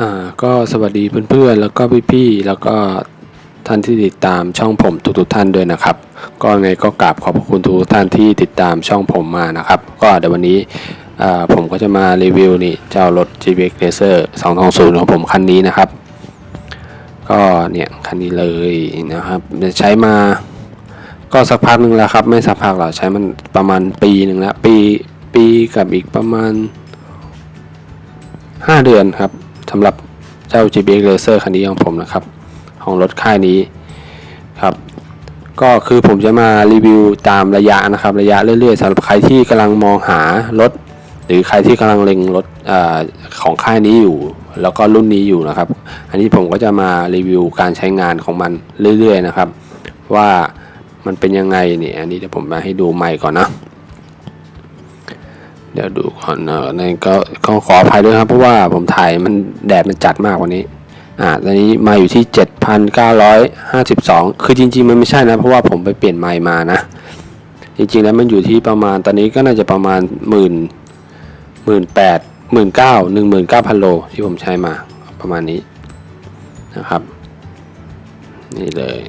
อ่าก็สวัสดีเพื่อนๆ แล้วก็พี่ๆ แล้วก็ท่านที่ติดตามช่องผมทุกๆท่านด้วยนะครับ ก็ไงก็กราบขอบพระคุณทุกท่านที่ติดตามช่องผมมานะครับ ก็เดี๋ยววันนี้อ่าผมก็จะมารีวิวนี่เจ้ารถ GBX Racer 220 ของผมคันนี้นะครับ ก็เนี่ยคันนี้เลยนะครับใช้มาก็สักพักหนึ่งแล้วครับ ไม่สักพักหรอกใช้มันประมาณปีหนึ่งแล้วปีปีกับอีกประมาณ 5 เดือนครับ สำหรับเจ้า GBX Racer คันนี้ของผมนะครับ ของรถค่ายนี้ครับ ก็คือผมจะมารีวิวตามระยะนะครับ ระยะเรื่อยๆสำหรับใครที่กำลังมองหารถ หรือใครที่กำลังเล็งรถอของค่ายนี้อยู่ แล้วก็รุ่นนี้อยู่นะครับ อันนี้ผมก็จะมารีวิวการใช้งานของมันเรื่อยๆนะครับ ว่ามันเป็นยังไงเนี่ยอันนี้เดี๋ยวผมมาให้ดูใหม่ก่อนนะ เดี๋ยวดูก่อนเออในก็ก็ขออภัยด้วยครับ เพราะว่าผมถ่ายมันแดดมันจัดมากวันนี้ อ่าตอนนี้มาอยู่ที่ 7,952 คือจริง ๆ มันไม่ใช่นะ เพราะว่าผมไปเปลี่ยนไมค์มานะ จริง ๆ แล้วมันอยู่ที่ประมาณตอนนี้ก็น่าจะประมาณหมื่นหมื่นแปดหมื่นเก้าหนึ่งหมื่นเก้าพันโลที่ผมใช้มาประมาณนี้นะครับ นี่เลย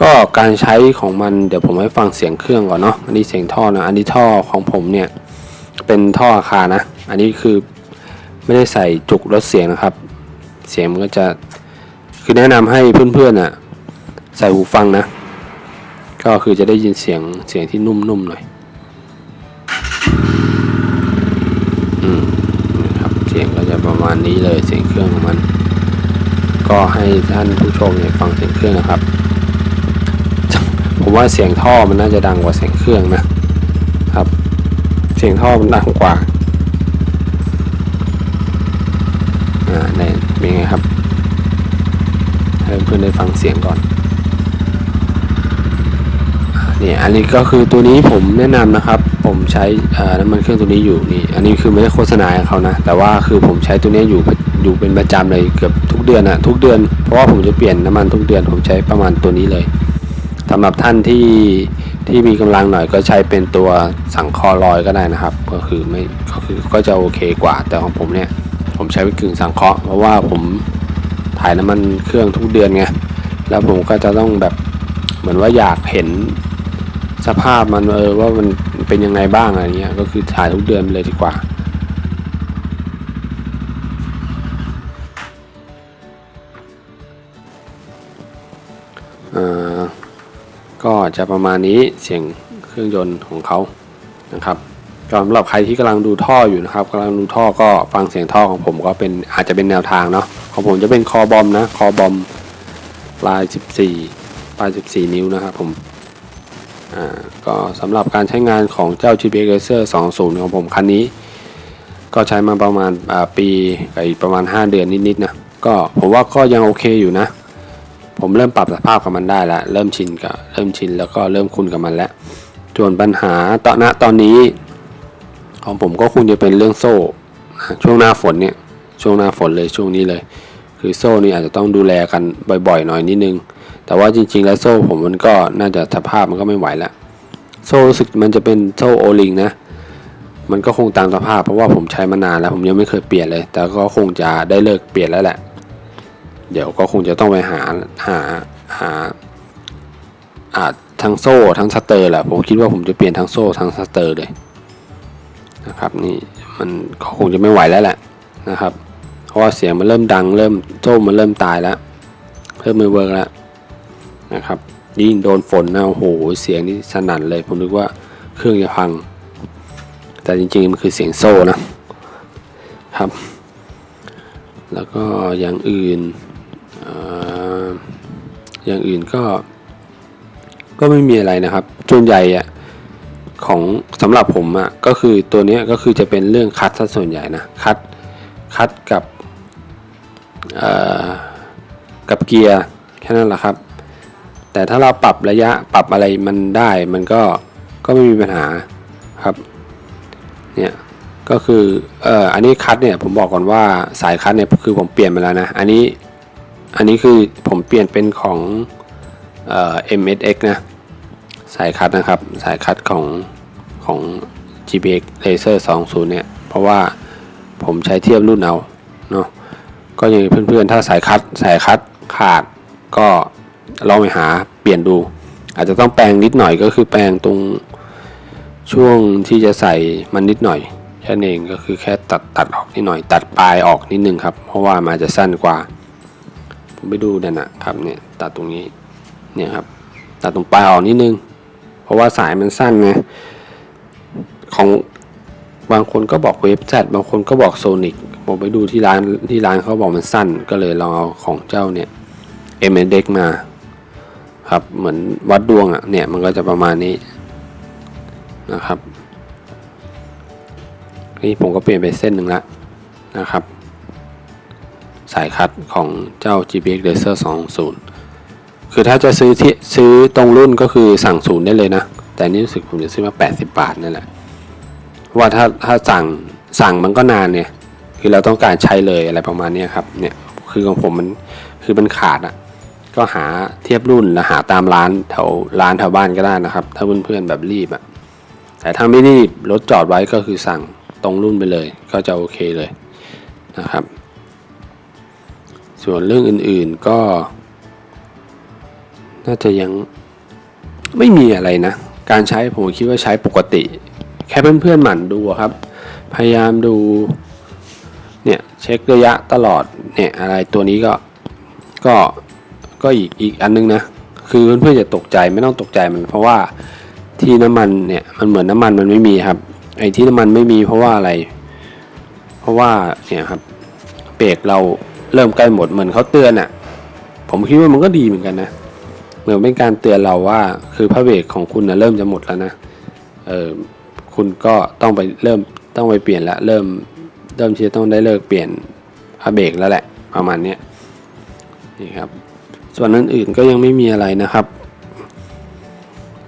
ก็การใช้ของมันเดี๋ยวผมให้ฟังเสียงเครื่องก่อนเนาะอันนี้เสียงท่อนะอันนี้ท่อของผมเนี่ยเป็นท่ออาคารนะ อันนี้คือไม่ได้ใส่จุกลดเสียงนะครับ เสียงมันก็จะคือแนะนำให้เพื่อนๆน่ะใส่หูฟังนะ ก็คือจะได้ยินเสียงเสียงที่นุ่มๆหน่อยอืมนะครับเสียงก็จะประมาณนี้เลยเสียงเครื่องของมัน ก็ให้ท่านผู้ชมเนี่ยฟังเสียงเครื่องนะครับ ว่าเสียงท่อมันน่าจะดังกว่าเสียงเครื่องนะครับ เสียงท่อมันดังกว่าอ่าเนี่ยเป็นไงครับให้เพื่อนได้ฟังเสียงก่อนอ่าเนี่ยอันนี้ก็คือตัวนี้ผมแนะนำนะครับ ผมใช้น้ำมันเครื่องตัวนี้อยู่นี่ อันนี้คือไม่ได้โฆษณาเขานะ แต่ว่าคือผมใช้ตัวนี้อยู่อยู่เป็นประจำเลยเกือบทุกเดือนอะทุกเดือน เพราะว่าผมจะเปลี่ยนน้ำมันทุกเดือน ผมใช้ประมาณตัวนี้เลย สำหรับท่านที่ที่มีกำลังหน่อยก็ใช้เป็นตัวสังคอลอยก็ได้นะครับ ก็คือไม่ก็คือก็จะโอเคกว่า แต่ของผมเนี่ยผมใช้เป็นกึ่งสังเคราะห์เพราะว่าผมถ่ายน้ำมันเครื่องทุกเดือนไงแล้วผมก็จะต้องแบบเหมือนว่าอยากเห็นสภาพมันเออว่ามันเป็นยังไงบ้างอะไรเงี้ยก็คือถ่ายทุกเดือนไปเลยดีกว่าเอ่อ ก็จะประมาณนี้เสียงเครื่องยนต์ของเขานะครับสำหรับใครที่กำลังดูท่ออยู่นะครับกำลังดูท่อก็ฟังเสียงท่อของผมก็เป็นอาจจะเป็นแนวทางเนาะของผมจะเป็นคอบอมนะคอบอมปลาย 14 ปลาย 14 นิ้วนะครับผมอ่าก็สำหรับการใช้งานของเจ้า GPX Racer 20 ของผมคันนี้ ก็ใช้มาประมาณปีกับอีกประมาณ 5 เดือนนิดๆนะก็ผมว่าก็ยังโอเคอยู่นะ ผมเริ่มปรับสภาพกับมันได้แล้ว เริ่มชินกับเริ่มชินแล้วก็เริ่มคุ้นกับมันแล้วส่วนปัญหาตอนณตอนนี้ ของผมก็คงจะเป็นเรื่องโซ่ช่วงหน้าฝนเนี่ยช่วงหน้าฝนเลยช่วงนี้เลย คือโซ่นี่อาจจะต้องดูแลกันบ่อยๆ หน่อยนิดนึง แต่ว่าจริง ๆ แล้วโซ่ผมมันก็น่าจะสภาพมันก็ไม่ไหวแล้วโซ่รู้สึกมันจะเป็นโซ่โอลิงนะมันก็คงตามสภาพเพราะว่าผมใช้มานานแล้ว ผมยังไม่เคยเปลี่ยนเลย แต่ก็คงจะได้เลิกเปลี่ยนแล้วแหละ เดี๋ยวก็คงจะต้องไปหาหาหาอาจทั้งโซ่ทั้งสเตอร์แหละผมคิดว่าผมจะเปลี่ยนทั้งโซ่ทั้งสเตอร์เลยนะครับนี่มันก็คงจะไม่ไหวแล้วแหละนะครับ เพราะว่าเสียงมันเริ่มดังเริ่มโซ่มันเริ่มตายแล้วเริ่มไม่เวิร์กแล้วนะครับยิ่งโดนฝนนะโอ้โหเสียงนี่สนั่นเลย ผมนึกว่าเครื่องจะพัง แต่จริงๆมันคือเสียงโซ่นะครับ แล้วก็อย่างอื่น อย่างอื่นก็ ก็ไม่มีอะไรนะครับส่วนใหญ่อะของสำหรับผมอะก็คือตัวนี้ก็คือจะเป็นเรื่องคัดซะส่วนใหญ่นะคัดคัดกับกับเกียร์แค่นั้นแหละครับ แต่ถ้าเราปรับระยะปรับอะไรมันได้มันก็ก็ไม่มีปัญหาครับเนี่ยก็คือเอ่ออันนี้คัดเนี่ยผมบอกก่อนว่าสายคัดเนี่ยคือผมเปลี่ยนไปแล้วนะ อันนี้ อันนี้คือผมเปลี่ยนเป็นของเอ่อ MSX นะ สายคัดนะครับ สายคัดของของ GPX Laser 20 เนี่ย เพราะว่าผมใช้เทียบรุ่นเอาเนาะก็ยังเพื่อนๆ ถ้าสายคัดสายคัดขาดก็ลองไปหาเปลี่ยนดู อาจจะต้องแปลงนิดหน่อยก็คือแปลงตรงช่วงที่จะใส่มันนิดหน่อยแค่นั้นเองก็คือแค่ตัดตัดออกนิดหน่อย ตัดปลายออกนิดนึงครับ เพราะว่ามันจะสั้นกว่า ไปดูนั่นนะครับเนี่ยตัดตรงนี้เนี่ยครับตัดตรงปลายออกนิดนึง เพราะว่าสายมันสั้นไงของบางคนก็บอกเวฟแซดบางคนก็บอกโซนิกผมไปดูที่ร้านที่ร้านเขาบอกมันสั้น ก็เลยลองเอาของเจ้าเนี่ยเอ็มเด็กมาครับเหมือนวัดดวงอะ่ะเนี่ยมันก็จะประมาณนี้นะครับนี่ผมก็เปลี่ยนไปเส้นหนึ่งละนะครับ สายคัดของเจ้า GPX Racer 20 คือถ้าจะซื้อที่ซื้อตรงรุ่นก็คือสั่งศูนย์ได้เลยนะ แต่นี่รู้สึกผมจะซื้อมา 80 บาทนั่นแหละว่าถ้าถ้าสั่งสั่งมันก็นานเนี่ย คือเราต้องการใช้เลยอะไรประมาณนี้ครับ เนี่ย คือของผมมันคือมันขาดอะ่ะ ก็หาเทียบรุ่นแล้วหาตามร้านแถวร้านแถวบ้านก็ได้นะครับ ถ้าเพื่อนๆแบบรีบอะ่ะ แต่ถ้าไม่รีบรถจอดไว้ก็คือสั่งตรงรุ่นไปเลย ก็จะโอเคเลยนะครับ ส่วนเรื่องอื่นๆก็ น่าจะยังไม่มีอะไรนะ การใช้ผมคิดว่าใช้ปกติ แค่เพื่อนๆหมั่นดูครับ พยายามดู เนี่ยเช็คระยะตลอด เนี่ยอะไรตัวนี้ก็ ก็ ก็อีกอีกอันนึงนะ คือเพื่อนๆจะตกใจไม่ต้องตกใจมัน เพราะว่าที่น้ำมันเนี่ยมันเหมือนน้ำมันมันไม่มีครับ ไอ้ที่น้ำมันไม่มีเพราะว่าอะไร เพราะว่าเนี่ยครับเบรกเรา เริ่มใกล้หมดเหมือนเขาเตือนอะ่ะ ผมคิดว่ามันก็ดีเหมือนกันนะ เหมือนเป็นการเตือนเราว่า คือพระเบรกของคุณนะเริ่มจะหมดแล้วนะเออคุณก็ต้องไปเริ่มต้องไปเปลี่ยนละเริ่มเริ่มที่จะต้องได้เลิกเปลี่ยนพระเบรกแล้วแหละ ประมาณนี้นี่ครับ ส่วนนั้นอื่นก็ยังไม่มีอะไรนะครับ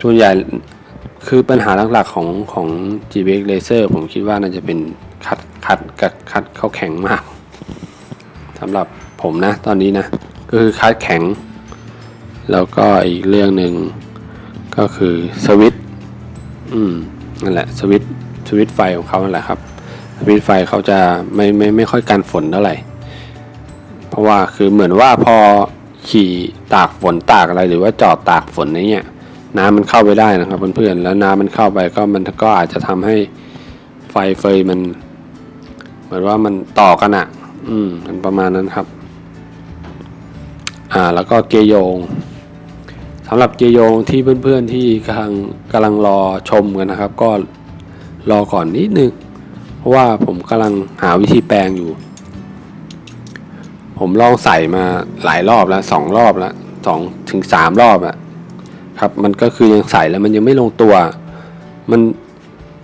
ส่วนใหญ่คือปัญหาหลักๆของของ GBX Laser ผมคิดว่าน่าจะเป็นคัดคัดกับคัดเข้าแข็งมาก สำหรับผมนะตอนนี้นะก็คือคัดแข็ง แล้วก็อีกเรื่องหนึ่งก็คือสวิตอืมนั่นแหละสวิตสวิตไฟของเขานั่นแหละครับสวิตไฟเขาจะไม่ไม่ไม่ค่อยกันฝนเท่าไหร่ เพราะว่าคือเหมือนว่าพอขี่ตากฝนตากอะไรหรือว่าจอดตากฝนอย่เงี้ยน้ำมันเข้าไปได้นะครับเพื่อนๆแล้วน้ำมันเข้าไปก็มันก็อาจจะทำให้ไฟเฟยมัน เหมือนว่ามันต่อกันอะ อืมมันประมาณนั้นครับ อ่า แล้วก็เกยร์โยงสำหรับเกยร์โยงที่เพื่อนๆที่กำลังกำลังรอชมกันนะครับ ก็รอก่อนนิดนึงเพราะว่าผมกำลังหาวิธีแปลงอยู่ ผมลองใส่มาหลายรอบแล้วสองรอบแล้วสองถึงสามรอบอะครับ มันก็คือยังใส่แล้วมันยังไม่ลงตัว มัน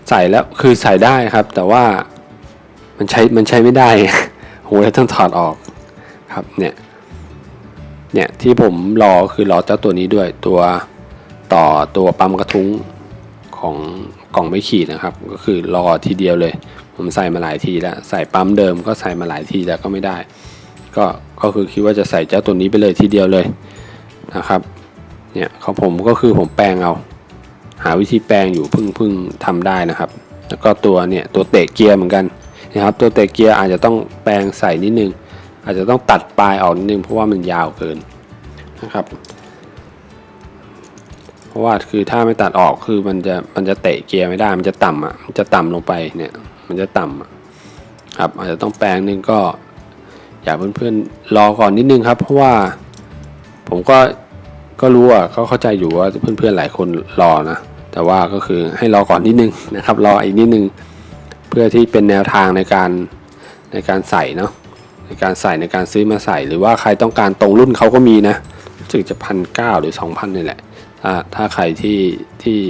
ใส่แล้วคือใส่ได้ครับ แต่ว่ามันใช้มันใช้ไม่ได้ โหเลยต้องถอดออกครับเนี่ยเนี่ยที่ผมรอคือรอเจ้าตัวนี้ด้วยตัวต่อตัวปั๊มกระทุ้งของกล่องไม่ขีดนะครับ ก็คือรอทีเดียวเลย ผมใส่มาหลายทีแล้วใส่ปั๊มเดิมก็ใส่มาหลายทีแล้วก็ไม่ได้ ก็ก็คือคิดว่าจะใส่เจ้าตัวนี้ไปเลยทีเดียวเลยนะครับเนี่ยของผมก็คือผมแปลงเอา หาวิธีแปลงอยู่พิ่งพิ่งทำได้นะครับ แล้วก็ตัวเนี่ยตัวเตะเกียร์เหมือนกัน นะครับตัวเตะเกียร์อาจจะต้องแปลงใส่นิดนึง อาจจะต้องตัดปลายออกนิดนึงเพราะว่ามันยาวเกินนะครับเพราะว่าคือถ้าไม่ตัดออกคือมันจะมันจะเตะเกียร์ไม่ได้ มันจะต่ำอะมันจะต่ำลงไปเนี่ยมันจะต่ำครับอาจจะต้องแปลงนึงก็ อยากเพื่อนๆรอก่อนนิดนึงครับ เพราะว่าผมก็ก็รู้อะเขาเข้าใจอยู่ว่าเพื่อนๆหลายคนรอนะแต่ว่าก็คือให้รอก่อนนิดนึงนะครับ รออีกนิดนึง พื่อที่เป็นแนวทางในการในการใส่เนาะในการใส่ในการซื้อมาใส่ หรือว่าใครต้องการตรงรุ่นเขาก็มีนะรู้สึกจะพันเก้าหรือสองพันนี่แหละ ถ้าถ้าใครที่ที่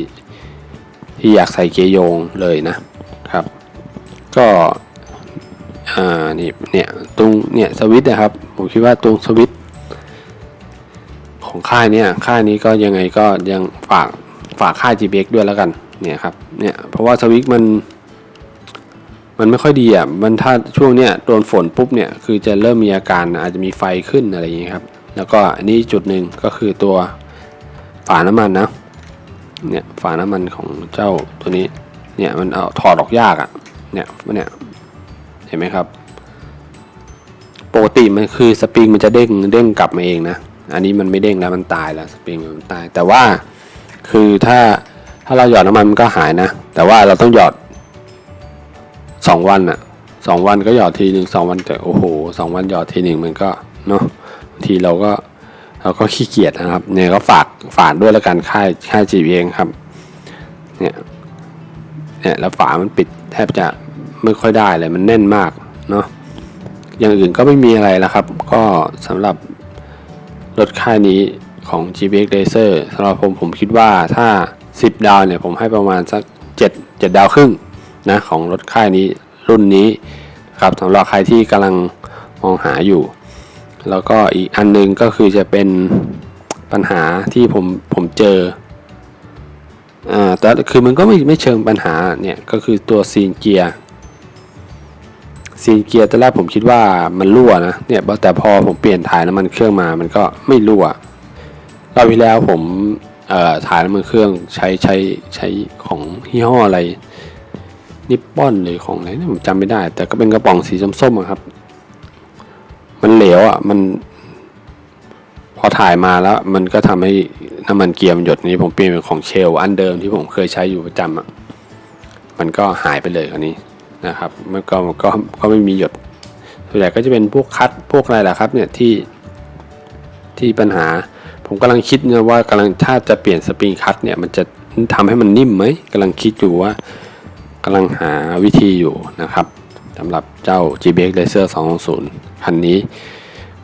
ที่อยากใส่เกียร์โยงเลยนะครับ ก็อ่านี่เนี่ยตรงเนี่ยสวิตนะครับ ผมคิดว่าตรงสวิตของค่ายเนี่ยค่ายนี้ก็ยังไงก็ยังฝากฝากค่าย GBX ด้วยแล้วกันเนี่ยครับเนี่ยเพราะว่าสวิตมัน มันไม่ค่อยดีอะ มันถ้าช่วงเนี้ยโดนฝนปุ๊บเนี่ยคือจะเริ่มมีอาการอาจจะมีไฟขึ้นอะไรอย่างเงี้ครับ แล้วก็อันนี้จุดหนึ่งก็คือตัวฝาน้ำมันนะ เนี่ยฝาน้ำมันของเจ้าตัวนี้ เนี่ยมันเอาถอดออกยากอะ เนี่ยเนี่ยเห็นไหมครับ ปกติมันคือสปริงมันจะเด้งเด้งกลับมาเองนะ อันนี้มันไม่เด้งแล้วมันตายแล้วสปริงมันตาย แต่ว่าคือถ้าถ้าเราหยอดน้ำมันมันก็หายนะ แต่ว่าเราต้องหยอด สองวันอะสองวันก็หยอดทีหนึ่งสองวันแต่โอ้โหสองวันหยอดทีหนึ่งมันก็เนาะบางทีเราก็เราก็ขี้เกียจนะครับ เนี่ยก็ฝากฝากด้วยแล้วกันค่ายค่ายจีเองครับ เนี่ยเนี่ยแล้วฝามันปิดแทบจะไม่ค่อยได้เลยมันแน่นมากเนาะอย่างอื่นก็ไม่มีอะไรแล้วครับ ก็สำหรับรถค่ายนี้ของ GPX Racer สำหรับผมผมคิดว่าถ้า 10 ดาวเนี่ยผมให้ประมาณสัก 7 7 ดาวครึ่ง นะของรถค่ายนี้รุ่นนี้ครับสำหรับใครที่กำลังมองหาอยู่ แล้วก็อีกอันหนึงก็คือจะเป็นปัญหาที่ผมผมเจออ่าแต่คือมันก็ไม่ไม่เชิงปัญหาเนี่ยก็คือตัวซีนเกียร์ซีนเกียร์ตอนแรกผมคิดว่ามันรั่วนะเนี่ยแต่พอผมเปลี่ยนถ่ายน้ำมันเครื่องมามันก็ไม่รั่วรอบที่แล้วผมถ่ายน้ำมันเครื่องใช้ใช้ใช้ของยี่ห้ออะไร นิปปอนหรือของอะไรเนี่ยผมจำไม่ได้ แต่ก็เป็นกระป๋องสีส้มๆครับ มันเหลวอะ มัน พอถ่ายมาแล้ว มันก็ทำให้น้ำมันเกียร์มันหยดนี้ผมเปลี่ยนเป็นของเชลอันเดิมที่ผมเคยใช้อยู่ประจำอะมันก็หายไปเลยคราวนี้นะครับ มันก็ก็ก็ไม่มีหยดส่วนใหญ่ก็จะเป็นพวกคัดพวกอะไรล่ะครับ เนี่ยที่ที่ปัญหา ผมกำลังคิดนะว่ากำลังถ้าจะเปลี่ยนสปริงคัดเนี่ย มันจะทำให้มันนิ่มไหมกำลังคิดอยู่ว่า กำลังหาวิธีอยู่นะครับสำหรับเจ้า GBX Racer 220คันนี้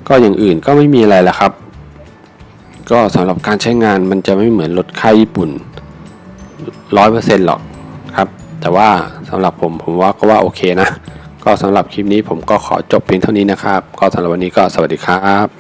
ก็อย่างอื่นก็ไม่มีอะไรและครับ ก็สำหรับการใช้งานมันจะไม่เหมือนรถค่ายญี่ปุ่นร้อยเปอร์เซ็นต์หรอกครับ แต่ว่าสำหรับผมผมว่าก็ว่าโอเคนะ ก็สำหรับคลิปนี้ผมก็ขอจบเพียงเท่านี้นะครับ ก็สำหรับวันนี้ก็สวัสดีครับ